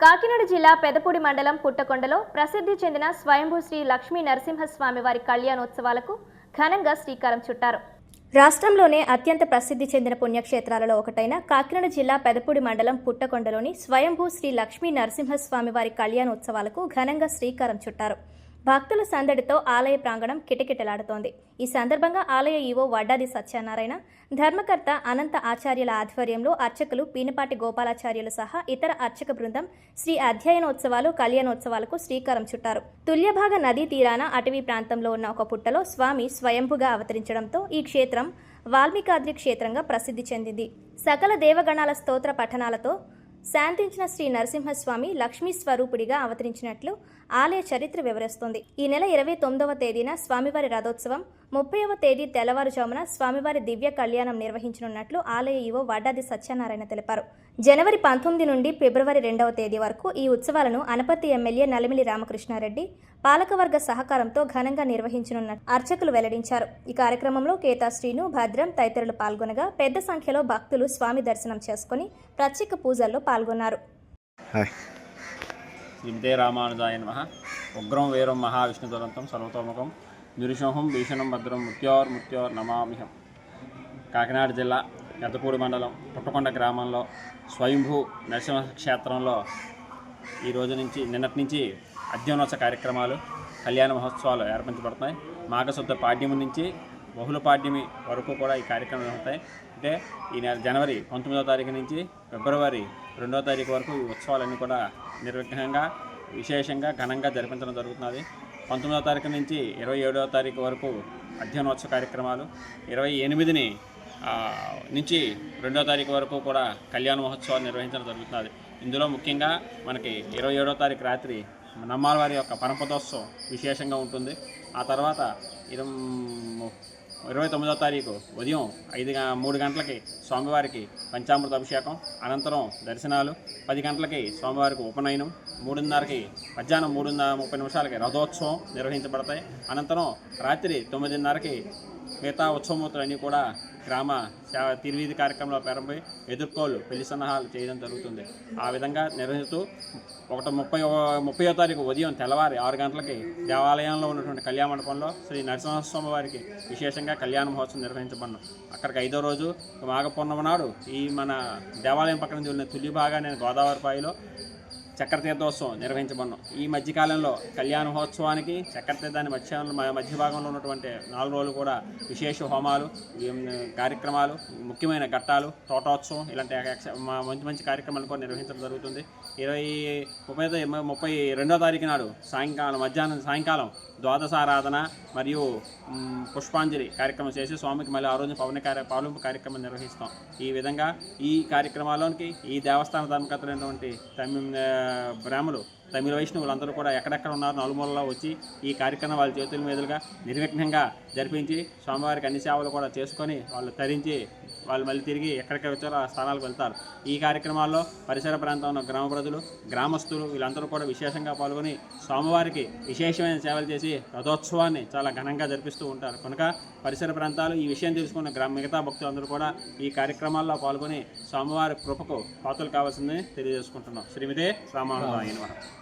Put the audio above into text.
కాకినాడ జిల్లా పెదపూడి మండలం పుట్టకొండలో ప్రసిద్ధి చెందిన స్వయంభూ శ్రీ లక్ష్మీ నరసింహస్వామి వారి కళ్యాణోత్సవాలకు ఘనంగా శ్రీకారం చుట్టారు. రాష్ట్రంలోనే అత్యంత ప్రసిద్ధి చెందిన పుణ్యక్షేత్రాలలో ఒకటైన కాకినాడ జిల్లా పెదపూడి మండలం పుట్టకొండలోని స్వయంభూ శ్రీ లక్ష్మీ నరసింహస్వామి వారి కళ్యాణోత్సవాలకు ఘనంగా శ్రీకారం చుట్టారు. భక్తుల సందడితో ఆలయ ప్రాంగణం కిటకిటలాడుతోంది. ఈ సందర్భంగా ఆలయ ఈవో వడ్డాది సత్యనారాయణ ధర్మకర్త అనంత ఆచార్యుల ఆధ్వర్యంలో అర్చకులు పీనపాటి గోపాలాచార్యులు సహా ఇతర అర్చక బృందం శ్రీ అధ్యయనోత్సవాలు కళ్యాణోత్సవాలకు శ్రీకారం చుట్టారు. తుల్యభాగ నదీ తీరాన అటవీ ప్రాంతంలో ఉన్న ఒక పుట్టలో స్వామి స్వయంభుగా అవతరించడంతో ఈ క్షేత్రం వాల్మీకాద్రి క్షేత్రంగా ప్రసిద్ధి చెందింది. సకల దేవగణాల స్తోత్ర పఠనాలతో శాంతించిన శ్రీ నరసింహస్వామి లక్ష్మీ స్వరూపుడిగా అవతరించినట్లు ఆలయ చరిత్ర వివరిస్తుంది. ఈ నెల ఇరవై తొమ్మిదవ తేదీన స్వామివారి రథోత్సవం ముప్పైవ తేదీ తెల్లవారుజామున స్వామివారి దివ్య కళ్యాణం నిర్వహించనున్నట్లు ఆలయ ఈవో వడ్డాది సత్యనారాయణ తెలిపారు. జనవరి పంతొమ్మిది నుండి ఫిబ్రవరి రెండవ తేదీ వరకు ఈ ఉత్సవాలను అనపత్తి ఎమ్మెల్యే నలిమిలి రామకృష్ణారెడ్డి పాలకవర్గ సహకారంతో ఘనంగా నిర్వహించనున్న అర్చకులు వెల్లడించారు. ఈ కార్యక్రమంలో కేతా శ్రీను భద్రం తదితరులు పాల్గొనగా పెద్ద సంఖ్యలో భక్తులు స్వామి దర్శనం చేసుకుని ప్రత్యేక పూజల్లో పాల్గొన్నారు. హాయ్. శ్రీమతే రామానుజాయ నమ. ఉగ్రం వీరం మహావిష్ణుదురంతం సర్వతోముఖం నిరుషంహం భీషణం భద్రం మృత్యోర్ మృత్యోర్ నమామిహం కాకినాడ జిల్లా పెద్దపూడి మండలం పుట్టకొండ గ్రామంలో స్వయంభూ నరసింహ క్షేత్రంలో ఈ రోజు నుంచి నిన్నటి నుంచి అధ్యయనోత్సవ కార్యక్రమాలు కళ్యాణ మహోత్సవాలు ఏర్పరచబడుతున్నాయి. మాఘశుద్ధ పాడ్యమి నుంచి బహుళ పాడ్యమి వరకు కూడా ఈ కార్యక్రమాలు ఉంటాయి అంటే ఈ నెల జనవరి పంతొమ్మిదవ తారీఖు నుంచి ఫిబ్రవరి రెండవ తారీఖు వరకు ఈ ఉత్సవాలన్నీ కూడా నిర్విఘ్నంగా విశేషంగా ఘనంగా జరిపించడం జరుగుతున్నది. పంతొమ్మిదవ తారీఖు నుంచి ఇరవై ఏడవ తారీఖు వరకు అధ్యయనోత్సవ కార్యక్రమాలు ఇరవై ఎనిమిదిని నుంచి రెండో తారీఖు వరకు కూడా కళ్యాణ మహోత్సవాలు నిర్వహించడం జరుగుతున్నది. ఇందులో ముఖ్యంగా మనకి ఇరవై ఏడో తారీఖు రాత్రి నమ్మాల వారి యొక్క పరమపదోత్సవం విశేషంగా ఉంటుంది. ఆ తర్వాత ఇరం- ఇరవై తొమ్మిదో తారీఖు ఉదయం ఐదు మూడు గంటలకి స్వామివారికి పంచామృత అభిషేకం అనంతరం దర్శనాలు పది గంటలకి స్వామివారికి ఉపనయనం మూడున్నరకి మధ్యాహ్నం మూడున్నర ముప్పై నిమిషాలకి రథోత్సవం నిర్వహించబడతాయి. అనంతరం రాత్రి తొమ్మిదిన్నరకి మిగతా ఉత్సవమూర్తులన్నీ కూడా గ్రామ సేవ తిరువీధి కార్యక్రమంలో ప్రారంభమై ఎదుర్కోలు పెళ్ళి సన్నాహాలు చేయడం జరుగుతుంది. ఆ విధంగా నిర్వహిస్తూ ఒకటి ముప్పై ముప్పయో తారీఖు ఉదయం తెల్లవారి ఆరు గంటలకి దేవాలయంలో ఉన్నటువంటి కళ్యాణ మండపంలో శ్రీ నరసింహస్వామి వారికి విశేషంగా కళ్యాణ మహోత్సవం నిర్వహించబడిన. అక్కడికి ఐదో రోజు మాఘ నాడు ఈ మన దేవాలయం పక్కన నుంచి తులి తుల్లి భాగాన్ని గోదావరిపాయిలో చక్ర తీర్థోత్సవం నిర్వహించబడినాం. ఈ మధ్యకాలంలో కళ్యాణ మహోత్సవానికి చక్ర తీర్థాన్ని మధ్య మధ్య భాగంలో ఉన్నటువంటి నాలుగు రోజులు కూడా విశేష హోమాలు కార్యక్రమాలు ముఖ్యమైన ఘట్టాలు తోటోత్సవం ఇలాంటి మంచి మంచి కార్యక్రమాలు కూడా నిర్వహించడం జరుగుతుంది. ఇరవై ముప్పై ముప్పై రెండో తారీఖు నాడు సాయంకాలం మధ్యాహ్నం సాయంకాలం ద్వాదశారాధన మరియు పుష్పాంజలి కార్యక్రమం చేసి స్వామికి మళ్ళీ ఆ రోజు పవన కార్య పాలింపు కార్యక్రమం నిర్వహిస్తాం. ఈ విధంగా ఈ కార్యక్రమాల్లోనికి ఈ దేవస్థాన ధర్మకర్తలైనటువంటి తమి బ్రాహ్మలు తమిళ వైష్ణవులందరూ కూడా ఎక్కడెక్కడ ఉన్నారు నలుమూలలో వచ్చి ఈ కార్యక్రమం వాళ్ళ చేతుల మీదుగా నిర్విఘ్నంగా జరిపించి స్వామివారికి అన్ని సేవలు కూడా చేసుకొని వాళ్ళు తరించి వాళ్ళు మళ్ళీ తిరిగి ఎక్కడికి వచ్చారో ఆ స్థానాలకు వెళ్తారు. ఈ కార్యక్రమాల్లో పరిసర ప్రాంతంలో ఉన్న గ్రామ ప్రజలు గ్రామస్తులు వీళ్ళందరూ కూడా విశేషంగా పాల్గొని స్వామివారికి విశేషమైన సేవలు చేసి రథోత్సవాన్ని చాలా ఘనంగా జరిపిస్తూ ఉంటారు. కనుక పరిసర ప్రాంతాలు ఈ విషయం తెలుసుకున్న గ్రామ మిగతా భక్తులందరూ కూడా ఈ కార్యక్రమాల్లో పాల్గొని స్వామివారి కృపకు పాత్రలు కావాల్సిందని తెలియజేసుకుంటున్నాం. శ్రీమతే రామానుజాయ నమః.